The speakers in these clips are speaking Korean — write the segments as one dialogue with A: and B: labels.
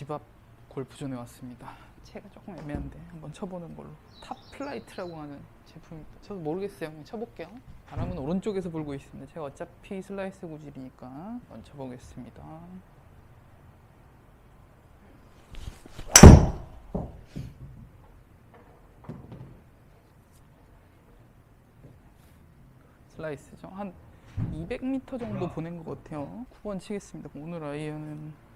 A: 집 앞 골프존에 왔습니다. 채가 조금 애매한데 한번 쳐보는 걸로. 탑 플라이트라고 하는 제품입니다. 저도 모르겠어요. 그냥 쳐볼게요. 바람은 오른쪽에서 불고 있습니다. 제가 어차피 슬라이스 구질이니까 한번 쳐보겠습니다. 슬라이스죠. 한 200m 정도 보낸 것 같아요. 9번 치겠습니다. 오늘 아이언은 아,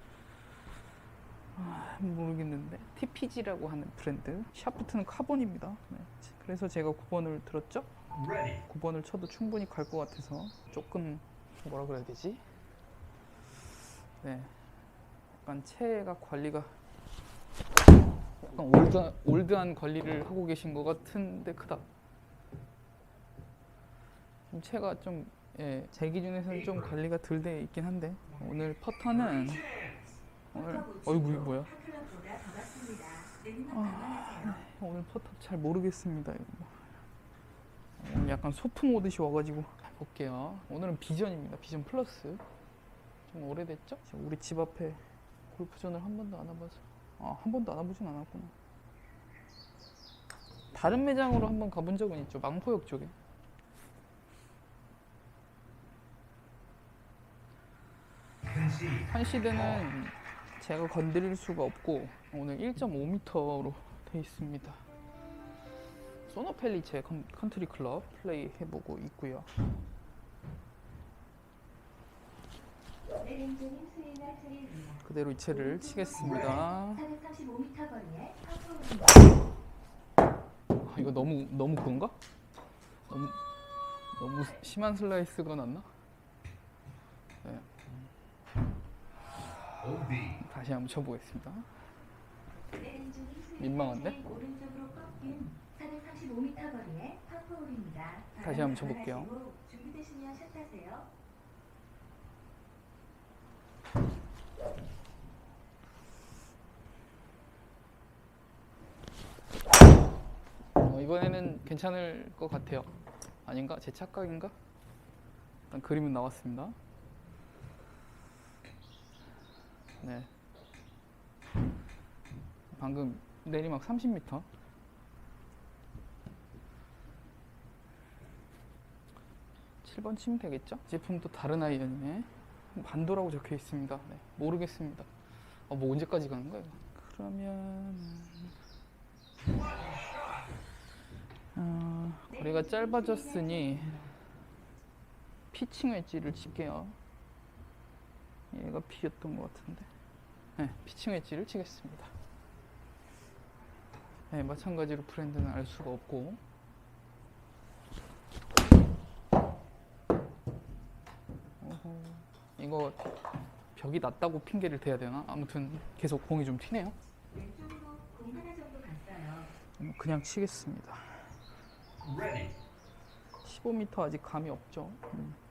A: 모르겠는데 TPG라고 하는 브랜드 샤프트는 카본입니다. 네. 그래서 제가 9번을 들었죠. 9번을 쳐도 충분히 갈 것 같아서 조금 뭐라 그래야 되지? 네, 약간 체가 관리가 약간 올드, 올드한 관리를 하고 계신 것 같은데 크다. 좀 체가 좀 예, 제 기준에서는 좀 관리가 덜 돼 있긴 한데 오늘 퍼터는 오늘 어이구 이거 뭐야? 아, 오늘 퍼터 잘 모르겠습니다. 이거 뭐. 오늘 약간 소풍 오듯이 와가지고 볼게요. 오늘은 비전입니다. 비전 플러스 좀 오래됐죠? 우리 집 앞에 골프존을 한 번도 안 와봐서 아, 한 번도 안 와보진 않았구나. 다른 매장으로 한 번 가본 적은 있죠. 망포역 쪽에. 한시대는 제가 건드릴 수가 없고 오늘 1.5m로 돼 있습니다. 소노펠리체 컨- 컨트리 클럽 플레이 해보고 있고요. 그대로 이 채를 치겠습니다.
B: 435m 거리에 파포입니다.
A: 아, 이거 너무 너무 그런가? 너무 너무 심한 슬라이스가 났나? 네, 다시 한번 쳐보겠습니다. 민망한데?
B: 차례 오른쪽으로 꺾인 435m 거리에 파포홀입니다.
A: 다시 한번 쳐볼게요. 어, 이번에는 괜찮을 것 같아요. 아닌가? 제 착각인가? 일단 그림은 나왔습니다. 네. 방금 내리막 30m. 칠번 치면 되겠죠? 제품도 다른 아이언이네. 반도라고 적혀 있습니다. 네, 모르겠습니다. 어, 뭐 언제까지 가는 거예요? 그러면 어, 거리가 짧아졌으니 피칭 웨지를 칠게요. 얘가 B였던 것 같은데. 네, 피칭 웨지를 치겠습니다. 네, 마찬가지로 브랜드는 알 수가 없고. 어허, 이거 벽이 낮다고 핑계를 대야 되나? 아무튼 계속 공이 좀 튀네요. 음, 그냥 치겠습니다. 15m 아직 감이 없죠. 음.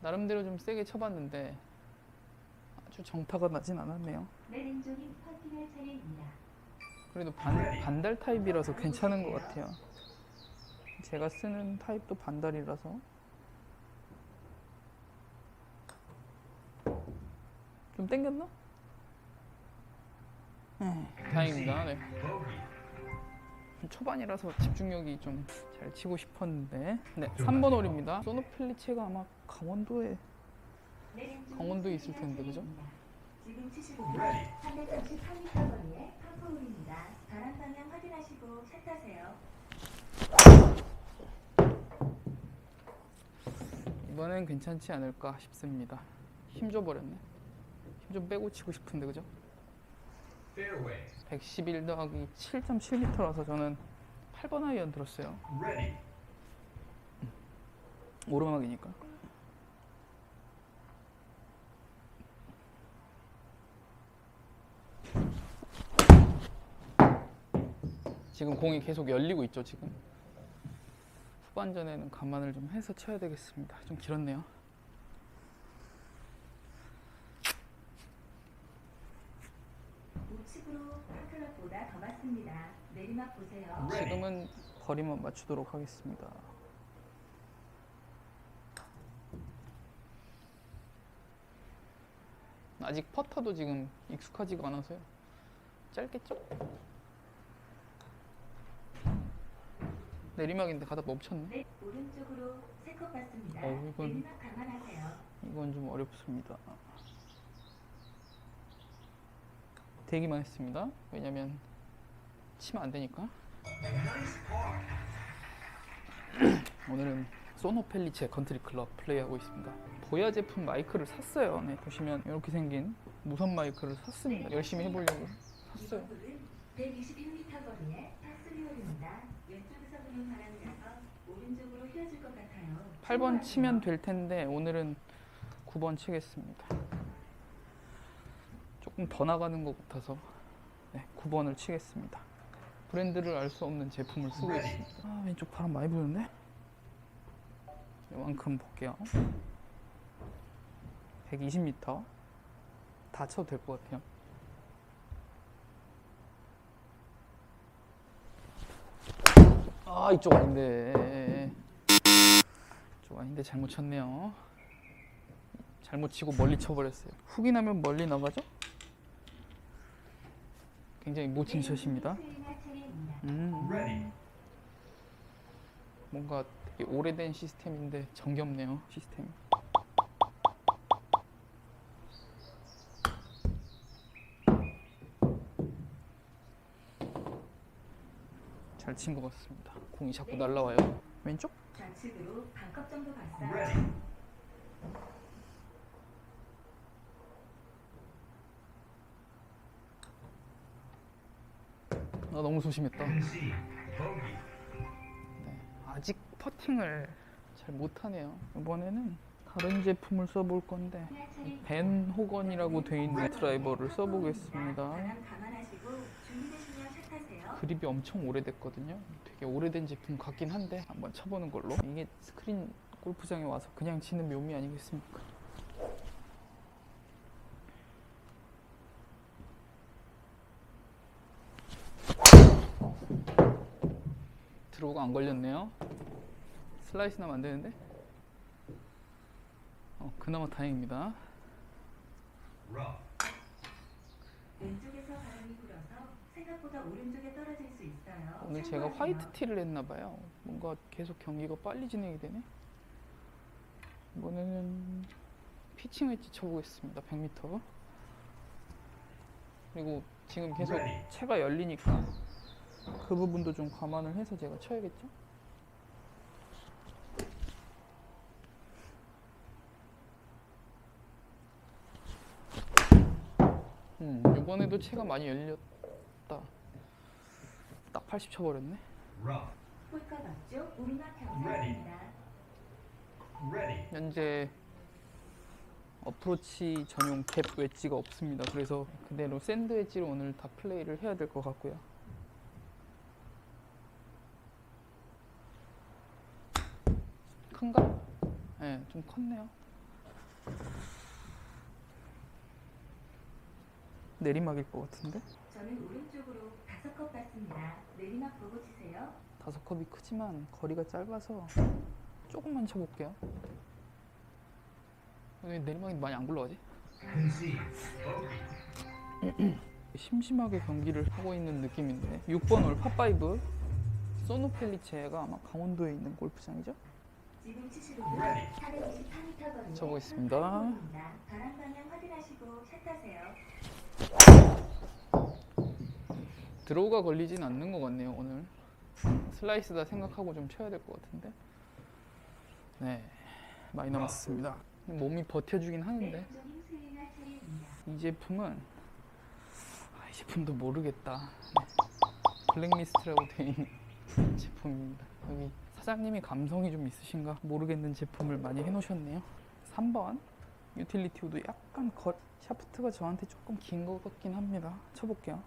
A: 나름대로 좀 세게 쳐봤는데 아주 정타가 나진 않았네요.
B: 차례입니다.
A: 그래도 반, 반달 타입이라서 괜찮은 것 같아요. 제가 쓰는 타입도 반달이라서 좀 땡겼나? 네, 다행입니다. 네. 초반이라서 집중력이 좀 잘 치고 싶었는데 네, 3번 홀입니다. 소노펠리체가 아마 강원도에 강원도에 있을 텐데, 그죠?
B: 차례입니다. 지금 치시고 333m 거리에 파포홀입니다. 바람 방향 확인하시고 샷하세요.
A: 이번엔 괜찮지 않을까 싶습니다. 힘 줘버렸네. 힘 좀 빼고 치고 싶은데 그죠? 111 더하기 7.7m라서 저는 8번 아이언 들었어요. 오르막이니까. 지금 공이 계속 열리고 있죠, 지금. 후반전에는 감안을 좀 해서 쳐야 되겠습니다. 좀 길었네요.
B: 잡았습니다. 내리막 보세요. 네.
A: 지금은 거리만 맞추도록 하겠습니다. 아직 퍼터도 지금 익숙하지가 않아서요. 짧겠죠? 내리막인데 가다 멈췄네.
B: 네, 오른쪽으로 세컵 봤습니다.
A: 어, 이건-
B: 내리막 감안하세요.
A: 이건 좀 어렵습니다. 대기만 했습니다. 왜냐면 치면 안 되니까. 오늘은 소노펠리체 컨트리 클럽 플레이하고 있습니다. 보야 제품 마이크를 샀어요. 네, 보시면 이렇게 생긴 무선 마이크를 샀습니다. 열심히 해보려고 샀어요.
B: 이번 홀은 121m 거리의 파스리홀입니다. 왼쪽에서 부는 바람이라서 오른쪽으로 휘어질 것 같아요.
A: 8번 치면 될 텐데 오늘은 9번 치겠습니다. 조금 더 나가는 것 같아서 네, 9번을 치겠습니다. 브랜드를 알 수 없는 제품을 쓰고 있습니다. 아, 왼쪽 바람 많이 부는데? 이만큼 볼게요. 120m 다 쳐도 될 것 같아요. 아 이쪽 아닌데 이쪽 아닌데 잘못 쳤네요. 잘못 치고 멀리 쳐버렸어요. 훅이 나면 멀리 나가죠? 굉장히 모친 샷입니다. 음. 뭔가 되게 오래된 시스템인데 정겹네요 시스템이. 잘친 것 같습니다. 공이 자꾸 날라와요. 왼쪽?
B: 좌측으로 반컵 정도 갔어요.
A: 나 너무 소심했다. 네, 아직 퍼팅을 잘 못하네요. 이번에는 다른 제품을 써볼 건데. 벤 호건이라고 돼 있는 드라이버를 써보겠습니다. 그립이 엄청 오래됐거든요. 되게 오래된 제품 같긴 한데 한번 쳐보는 걸로. 이게 스크린 골프장에 와서 그냥 치는 묘미 아니겠습니까? 들어오가 안 걸렸네요. 슬라이스 나면 안 되는데? 어, 그나마 다행입니다.
B: 왼쪽에서 바람이 불어서 생각보다 오른쪽에 떨어질 수 있어요.
A: 오늘 제가
B: 참고하세요.
A: 화이트 티를 했나 봐요. 뭔가 계속 경기가 빨리 진행이 되네. 이번에는 피칭 웨지 쳐보겠습니다. 100m. 그리고 지금 계속 채가 열리니까 그 부분도 좀 감안을 해서 제가 쳐야겠죠? 음, 이번에도 채가 많이 열렸다. 딱 80 쳐버렸네. 현재 어프로치 전용 캡 웨지가 없습니다. 그래서 그대로 샌드 웨지로 오늘 다 플레이를 해야 될 것 같고요. 큰가? 네, 좀 컸네요. 내리막일 것 같은데?
B: 저는 오른쪽으로 다섯 컵 받습니다. 내리막 보고 치세요.
A: 다섯 컵이 크지만 거리가 짧아서 조금만 쳐볼게요. 왜 내리막이 많이 안 굴러가지? 심심하게 경기를 하고 있는 느낌인데 6번 홀 파5 소노펠리체가 아마 강원도에 있는 골프장이죠? 쳐보겠습니다.
B: 바람 방향 확인하시고.
A: 드로우가 걸리진 않는 것 같네요 오늘 슬라이스다 생각하고 좀 쳐야 될 것 같은데 네 많이 남았습니다 몸이 버텨주긴 하는데
B: 차례입니다.
A: 이 제품은 아, 이 제품도 모르겠다. 네. 블랙리스트라고 되어 있는 제품입니다. 여기 사장님이 감성이 좀 있으신가 모르겠는 제품을 많이 해놓으셨네요. 3번 유틸리티 우드 약간 거, 샤프트가 저한테 조금 긴 것 같긴 합니다. 쳐볼게요.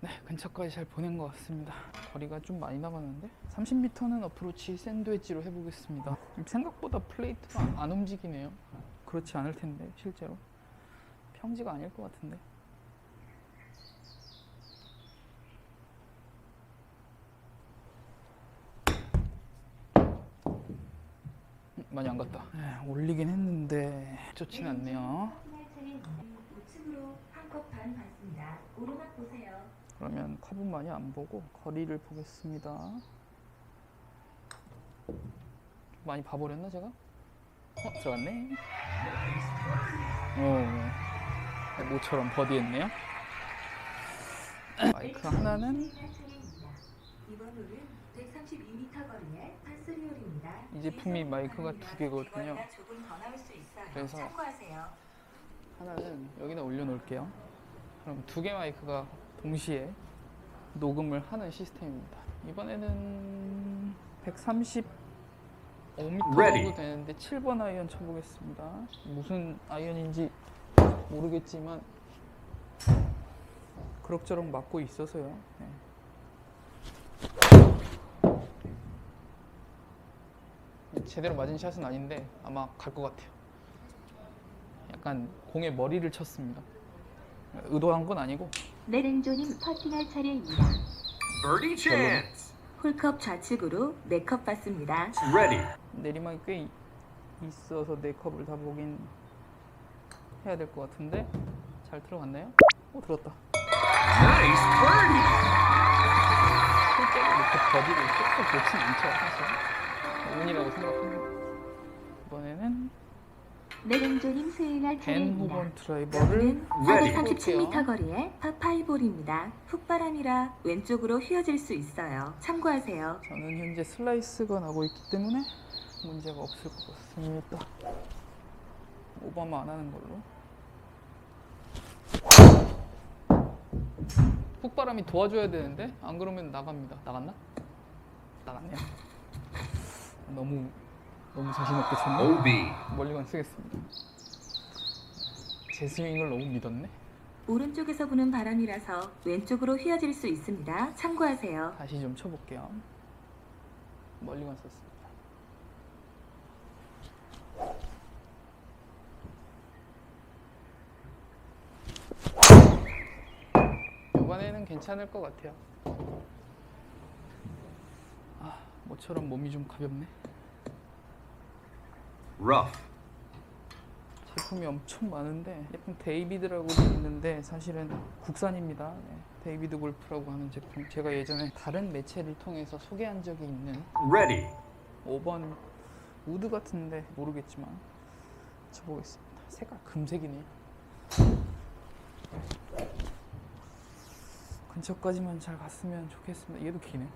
A: 네, 근처까지 잘 보낸 것 같습니다. 거리가 좀 많이 남았는데 30m는 어프로치 샌드웨지로 해보겠습니다. 생각보다 플레이트가 안 움직이네요. 그렇지 않을 텐데 실제로 평지가 아닐 것 같은데. 음, 많이 안 갔다. 에, 올리긴 했는데 좋진 않네요. 그러면 컵은 많이 안 보고 거리를 보겠습니다. 많이 봐버렸나 제가? 어 들어갔네. 오. 모처럼 버디했네요. 마이크 하나는
B: 파티날 차례입니다. 이번 홀은 132m 거리의 파스리홀입니다.
A: 이 제품이 마이크가 두 개거든요. 그래서. 하나는 여기다 올려놓을게요. 그럼 두 개 마이크가 동시에 녹음을 하는 시스템입니다. 이번에는 135m
C: Ready.
A: 정도 되는데 7번 아이언 쳐보겠습니다. 무슨 아이언인지 모르겠지만 그럭저럭 맞고 있어서요. 네. 제대로 맞은 샷은 아닌데 아마 갈 것 같아요. 약간 공에 머리를 쳤습니다. 의도한 건 아니고
B: 내랭조님 퍼팅할 차례입니다.
C: Birdie chance.
B: 홀컵 좌측으로 4컵 받습니다.
C: Ready.
A: 내리막이 꽤 이- 있어서 네 컵을 다 보긴 해야 될 것 같은데 잘 들어갔나요? 오 들었다.
C: Nice birdie.
A: 실제로 이렇게 버디를 쏙쏙 좋진 않죠 사실. 운이라고 생각합니다. 이번에는
B: 내랭조님 수행할
A: 벤
B: 차례입니다.
A: 후번 드라이버를
B: 는
C: Ready.
B: 437m 거리의 파5홀입니다. 훅바람이라 왼쪽으로 휘어질 수 있어요. 참고하세요.
A: 저는 현재 슬라이스가 나고 있기 때문에 문제가 없을 것 같습니다. 오버만 안 하는 걸로. 훅바람이 도와줘야 되는데 안 그러면 나갑니다. 나갔나? 나갔네요. 너무 너무 자신 없게 쳤나?
C: OB.
A: 멀리건 쓰겠습니다. 제 스윙을 너무 믿었네.
B: 오른쪽에서 부는 바람이라서 왼쪽으로 휘어질 수 있습니다. 참고하세요.
A: 다시 좀 쳐볼게요. 멀리건 썼습니다. 이번에는 괜찮을 것 같아요. 아, 모처럼 몸이 좀 가볍네.
C: Rough.
A: 제품이 엄청 많은데 제품 데이비드라고 돼 있는데 사실은 국산입니다. 네, 데이비드 골프라고 하는 제품 제가 예전에 다른 매체를 통해서 소개한 적이 있는
C: Ready.
A: 5번 우드 같은데 모르겠지만 쳐보겠습니다. 색깔 금색이네요. 근처까지만 잘 갔으면 좋겠습니다. 얘도 기네.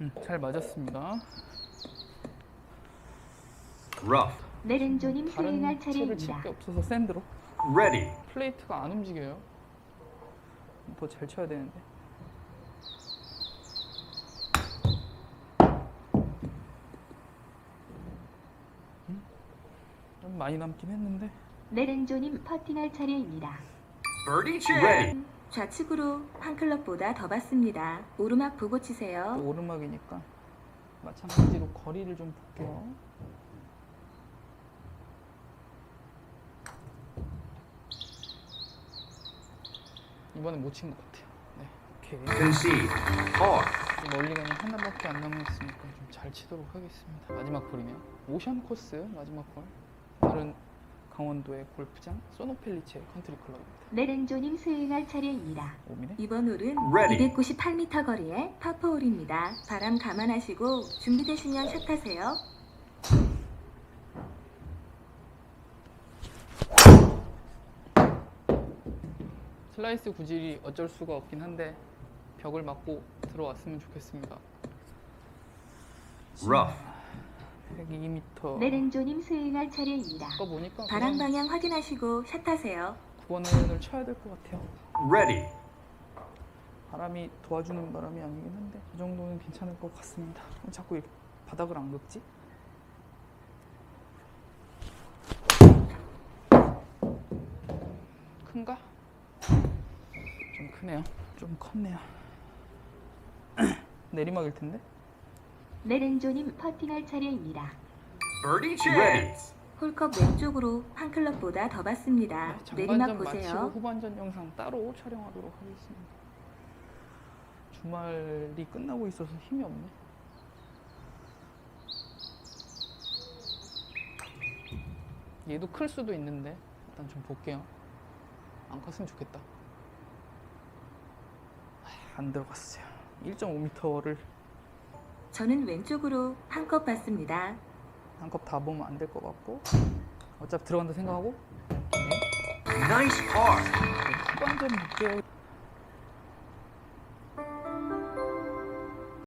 A: 음, 잘 맞았습니다.
C: Rough.
B: 내랭조님
A: 다른
B: 수행할 차례입니다.
A: 게 없어서 샌드로
C: Ready.
A: 플레이트가 안 움직여요. 더 잘 쳐야 되는데. 많이 남긴 했는데
B: 내랭조님 퍼팅할 차례입니다.
C: Birdie chance.
B: 좌측으로 한 클럽보다 더 받습니다. 오르막 보고
A: 또
B: 치세요.
A: 오르막이니까 마찬가지로 거리를 좀 볼게요. 이번엔 못 친 것 같아요. 네, 오케이.
C: Concede. Par.
A: 멀리건이 하나밖에 안 남았으니까 좀 잘 치도록 하겠습니다. 마지막 홀이네요. 오션 코스 마지막 홀. 오늘은 강원도의 골프장 소노펠리체 컨트리 클럽입니다.
B: 내랭조님 수행할 차례입니다.
A: 오미네.
B: 이번 홀은
C: Ready.
B: 298m 거리의 파포홀입니다. 바람 감안하시고 준비되시면 샷하세요.
A: 슬라이스 구질이 어쩔 수가 없긴 한데 벽을 맞고 들어왔으면 좋겠습니다.
C: Rough.
A: 102m.
B: 내랭조님 수행할 차례입니다.
A: 아까 보니까
B: 바람
A: 그냥
B: 방향 확인하시고 샷하세요.
A: 9번을 쳐야 될 것 같아요.
C: Ready.
A: 바람이 도와주는 바람이 아니긴 한데 그 정도는 괜찮을 것 같습니다. 왜 자꾸 이렇게 바닥을 안 긁지? 큰가? 좀 크네요. 좀 컸네요. 내리막일 텐데.
B: 내랭조님 퍼팅할 차례입니다.
C: Birdie chance.
B: 홀컵 왼쪽으로 한 클럽보다 더 받습니다.
A: 네,
B: 내리막
A: 장반전 마치고
B: 보세요.
A: 후반전 영상 따로 촬영하도록 하겠습니다. 주말이 끝나고 있어서 힘이 없네. 얘도 클 수도 있는데 일단 좀 볼게요. 안 컸으면 좋겠다. 아, 안 들어갔어요. 1.5m를
B: 저는 왼쪽으로 한컵 받습니다.
A: 한 컵다 보면 안 될 것 같고 어차피 들어간다 생각하고
C: Nice par.
A: 후반 좀 볼게요.